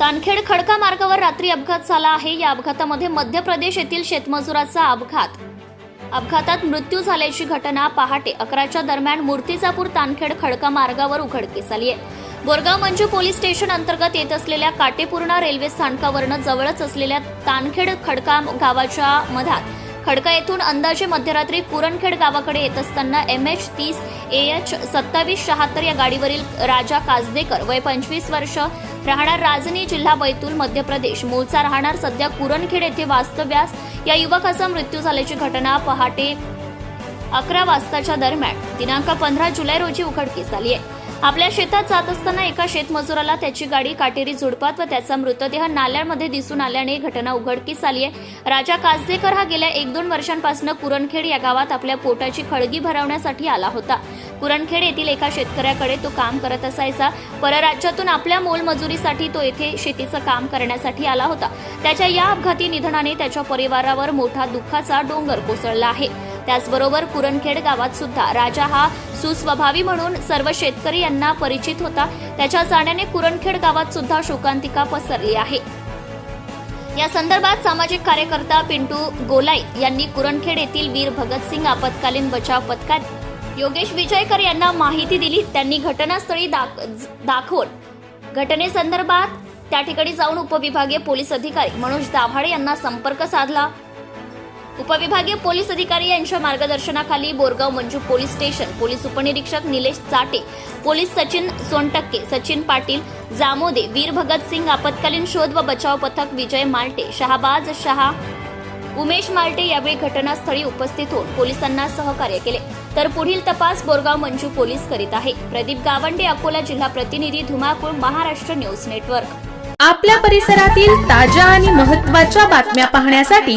तानखेड खडका मार्गावर रात्री अपघात झाला आहे. या अपघातामध्ये मध्य प्रदेश येथील शेतमजुराचा अपघात. अपघातात मृत्यू झाल्याची घटना पहाटे अकराच्या दरम्यान मूर्तिजापूर तानखेड खडका मार्गावर उघडकीस आली आहे. बोरगाव मंजू पोलीस स्टेशन अंतर्गत येत असलेल्या काटेपूर्णा रेल्वे स्थानकावरनं जवळच असलेल्या तानखेड खडका गावाच्या मधात खडका येथून अंदाजे मध्यरात्री कुरणखेड गावाकडे येत असताना एम एच तीस ए एच सत्तावीस शहात्तर या गाडीवरील राजा काजदेकर वय पंचवीस वर्ष राहणार राजनी जिल्हा बैतूल मध्य प्रदेश. मूळचा राहणार सध्या कुरणखेड येथे वास्तव्यास. या युवकाचा मृत्यू झाल्याची घटना पहाटे अकरा वाजताच्या दरम्यान. दिनांक पंधरा जुलै रोजी उघडकीस आली आहे. आपल्या शेतात जात असताना एका शेतमजुराला त्याची गाडी काटेरी झुडपात व त्याचा मृतदेह नाल्यामध्ये दिसून आल्याने ही घटना उघडकीस आली आहे. राजा काजदेकर हा गेल्या एक दोन वर्षांपासून कुरणखेड या गावात आपल्या पोटाची खळगी भरवण्यासाठी आला होता. कुरणखेड येथील एका शेतकऱ्याकडे तो काम करत असायचा. परराज्यातून आपल्या मोलमजुरीसाठी तो येथे शेतीचं काम करण्यासाठी आला होता. त्याच्या या अपघाती निधनाने त्याच्या परिवारावर मोठा दुःखाचा डोंगर कोसळला आहे. त्याचबरोबर पुरणखेड गावात सुद्धा राजा हा सुस्वभावी म्हणून सर्व शेतकरी यांना परिचित होता. त्याच्या जाण्याने कुरणखेड गावात सुद्धा शोकांतिका पसरली आहे. या संदर्भात सामाजिक कार्यकर्ता पिंटू गोलाई यांनी कुरणखेड येथील वीर भगतसिंग आपत्कालीन बचाव पथकात योगेश विजयकर यांना माहिती दिली. त्यांनी घटनास्थळी दाख- दाखवून घटनेसंदर्भात त्या ठिकाणी जाऊन उपविभागीय पोलीस अधिकारी मनोज दाभाडे यांना संपर्क साधला. उपविभागीय पोलीस अधिकारी यांच्या मार्गदर्शनाखाली Borgaon Manju police station police उपनिरीक्षक निलेश चाटे पोलीस सचिन सोनटक्के सचिन पाटील जामोदे वीर भगतसिंग आपत्कालीन शोध व बचाव पथक विजय माल्टे शहाबाज शहा उमेश माल्टे यावेळी घटनास्थळी उपस्थित होऊन पोलिसांना सहकार्य केले. तर पुढील तपास बोरगाव मंजू पोलीस करीत आहे. प्रदीप गावंडे अकोला जिल्हा प्रतिनिधी धुमाकूळ महाराष्ट्र न्यूज नेटवर्क. आपल्या परिसरातील ताज्या आणि महत्त्वाच्या बातम्या पाहण्यासाठी